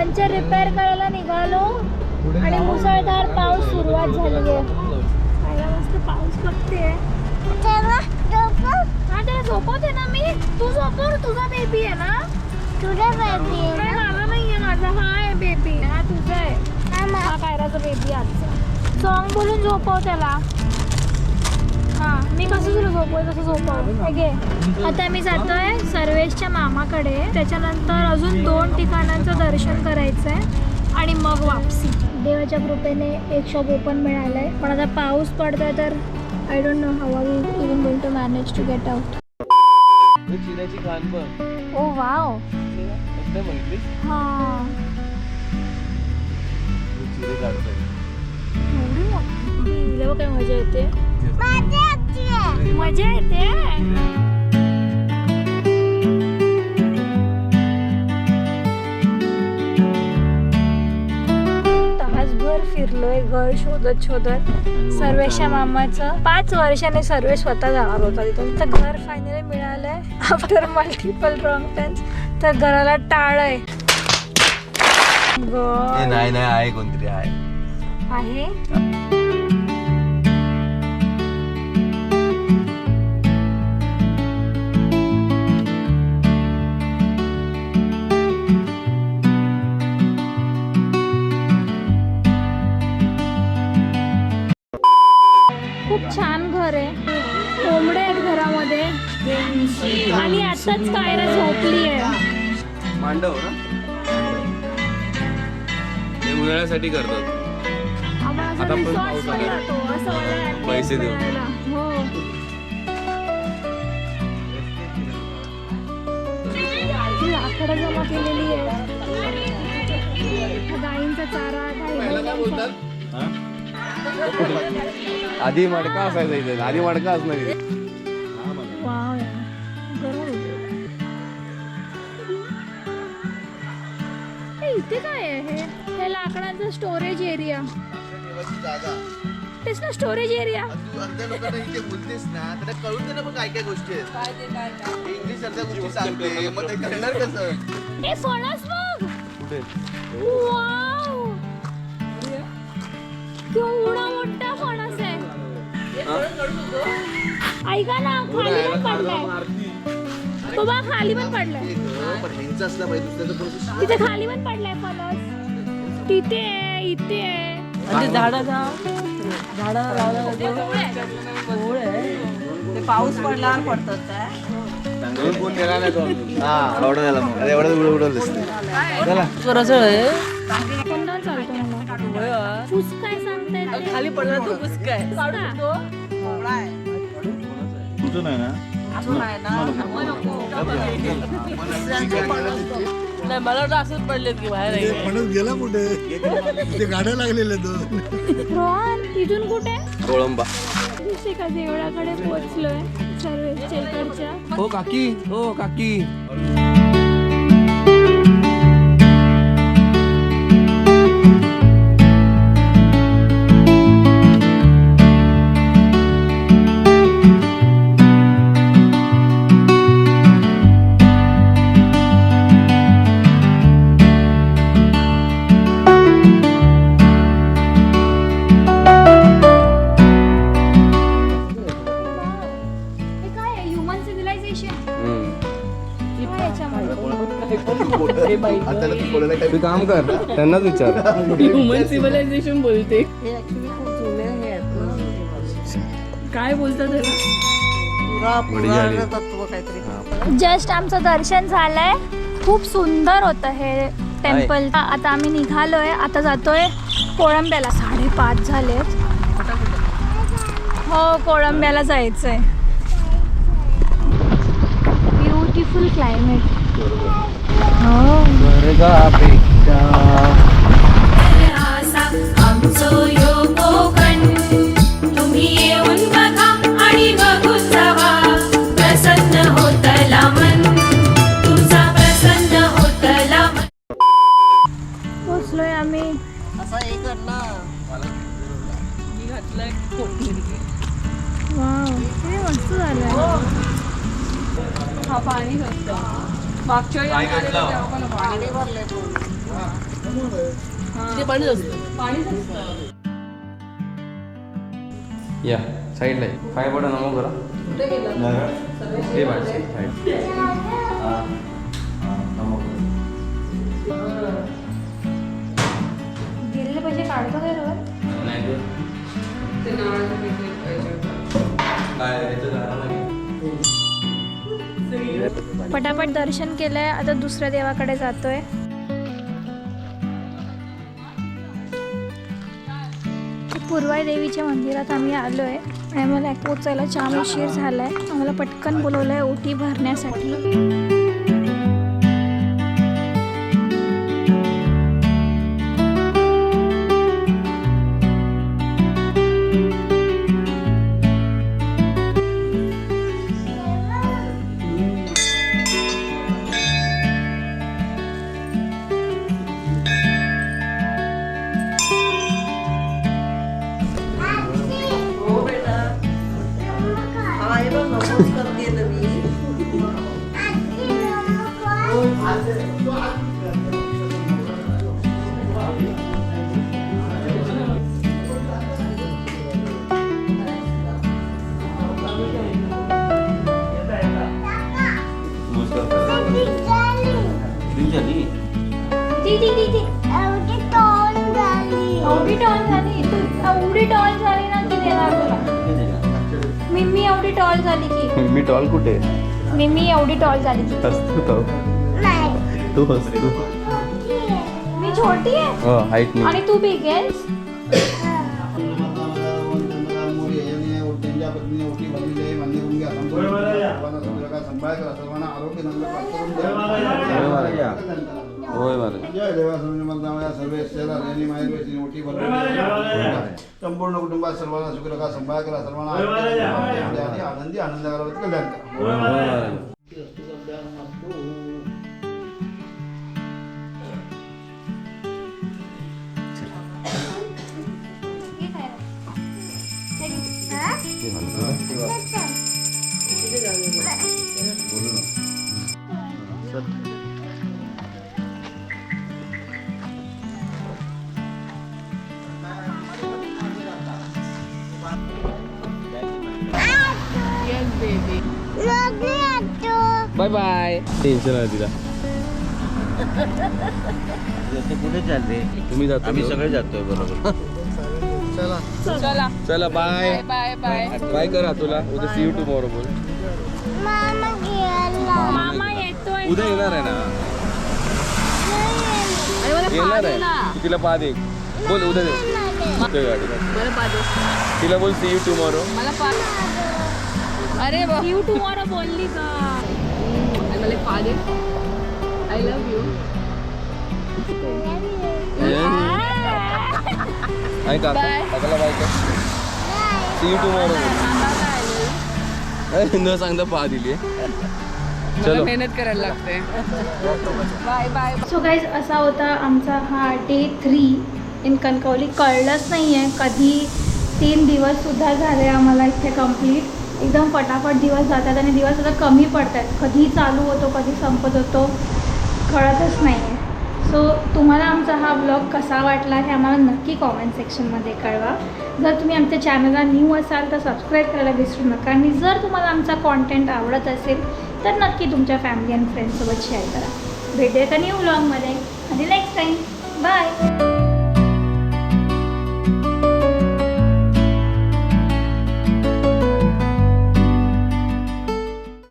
Puncture repair करायला निघालो आणि मुसळधार पाऊस सुरुवात झाली आहे. पहिला मस्त पाऊस बघते. हा त्याला झोपवते ना मी. तू झोपव तुझा बेबी आहे ना? तुझा बेबी नाही माझा नाहीये माझा. हा आहे बेबी हा तुझा आहे. हा कायराचा बेबी आजचा. सॉन्ग बोलून झोपव त्याला. हा मी कसं तुला झोपव तसं झोपव हे घे. आता मी जातोय सर्वेशच्या मामाकडे. त्याच्यानंतर अजून दोन ठिकाणांचं दर्शन करायचंय. आणि मग वापसी. देवाच्या कृपेने एक शॉप ओपन मिळालंय. पण आता पाऊस पडतोय तर I don't know how are even going to manage to get out चिऱ्याची खान पण ओ वाव. हा. चिरे एवढी काय मजा येते. आहे मजा येते. तासभर फिरलोय घर शोधत शोधत. सर्वेशा मामाचं पाच वर्षाने सर्वे स्वतः जाणार होता तिथून. तर घर फायनली मिळालंय. आफ्टर मल्टिपल रॉंग टर्न्स तर घराला टाळय नाही नाही आहे कोणतरी आहे. आहे? आताच कायरा झोपली आहे मांडव ना? ते उन्हाळ्यासाठी करतात. असं आता पण पाऊस आला. जातो, असं ambience पैसे देऊन. हो. लाकडं जमा केलेली आहे गाईंचा चारा गाई आधी मडका असायचा इथे. आधी मडका असणार इथे. इथे काय आहे हे? हे लाकडांचा स्टोरेज एरिया तेच ना स्टोरेज एरिया तू अर्ध्या लोकांना इथे बोलतेस ना त्यांना कळून दे ना मग काय काय गोष्टी आहेत इंग्लिश अर्ध्या गोष्टी सांगते मग ते कसं? फणस वाव. केवढा मोठा फणस आहे. ऐका ना खाली पण पडलाय. तो बघ खाली पण पडलाय. हे असलं पाहिजे तिथे खाली पण पडलाय फणस तिथे आहे इथे आहे. झाडं झाडं लावलं ते पाऊस पडल्यावर पडतात. हा एवढं उडवलं दिसते रसळ सांगताय? खाली पडला तू पुसकाय फुसका? आहे ना नाही मला वाटतं असंच पडलेत की बाहेर. म्हणून गेला कुठे? ते गाड्या लागलेल्या दोन. रोहन इथून कुठे? कोळंबा. का देवळाकडे पोहोचलोय सर्वेच्या इकडच्या हो काकी. हो काकी. तू काम कर त्यांनाच विचार. ह्युमन सिव्हिलायझेशन बोलते. हे ऍक्च्युली खूप जुने हे आहेत ना. काय बोलतात त्याला? पुरा तत्व काहीतरी. जस्ट आमचं दर्शन झालंय. खूप सुंदर होतं हे टेम्पल आता आम्ही निघालोय आता जातोय कोळंब्याला. साडेपाच झालेत. हो कोळंब्याला जायचंय. ब्युटिफुल क्लायमेट हो आमचो यो कोकण तुम्ही येऊन बघा आणि बघून जावा प्रसन्न होतला मन तुझा प्रसन्न होतला मन पोचलोय आम्ही. असा एक मी घातलंय. वाव किती मस्त झालंय. हा पाणी घातलं. मागच्या वेळी आम्ही आलेलो तेव्हा पण पाणी भरलंय ते पाणीच असतं असतं या साईडला पाय पडा नमो करा कुठे गेलं? ते साईड गेलेले पैसे काढतो काय रोज? नाही ते खायचं. पटापट दर्शन केलंय आता दुसऱ्या देवाकडे जातोय. पूर्वाई देवीच्या मंदिरात आम्ही आलो आहे आणि मला पोचायला चाम उशीर झाला आहे आम्हाला पटकन बोलवलं आहे ओटी भरण्यासाठी. टॉल झाली की. मी टॉल कुठे? मी मी एवढी टॉल झाली की. हसतो. तो नाही. तू हसतो. मी छोटी आहे? हो हाईट मी आणि तू बिग आहेस? होय मला संपूर्ण कुटुंबात सर्वांना सुखरका संभाळ करा सर्वांना आनंदी आनंद करा कल्याण करा. येस बाय बाय टेन्शन आहे तिला. कुठे चालते? तुम्ही जातो आम्ही सगळे जातोय बरोबर. चला. चला. बाय बाय बाय बाय करा तुला. उद्या सी यू टुमॉरो बोल. मामा गेला. मामा येतोय उद्या येणार आहे ना? येणार आहे. तिला पा दे. बोल उद्या गाडी तिला बोल सी यू टुमॉरो मला अरे यू टुमॉरो बोलली का मला पाणी आय लव्ह यू आहे का Bye. काकाला बाय कर सी यू टुमॉरो बोल न सांगता पा दिली चलो मेहनत करायला लागते बाय बाय सो गाईज असा होता आमचा हा डे थ्री इन कणकवली कळलंच नाही आहे कधी तीन दिवससुद्धा झाले आम्हाला इथे कंप्लीट एकदम पटापट दिवस जातात आणि दिवस आता कमी पडतात. कधी चालू होतो कधी संपत होतो कळतच नाही आहे सो तुम्हाला आमचा हा ब्लॉग कसा वाटला हे आम्हाला नक्की कॉमेंट सेक्शनमध्ये कळवा. जर तुम्ही आमच्या चॅनलला न्यू असाल तर सबस्क्राईब करायला विसरू नका. आणि जर तुम्हाला आमचा कॉन्टेंट आवडत असेल तर नक्की तुमच्या फॅमिली आणि फ्रेंड्ससोबत शेअर करा. भेटूया का न्यू ब्लॉगमध्ये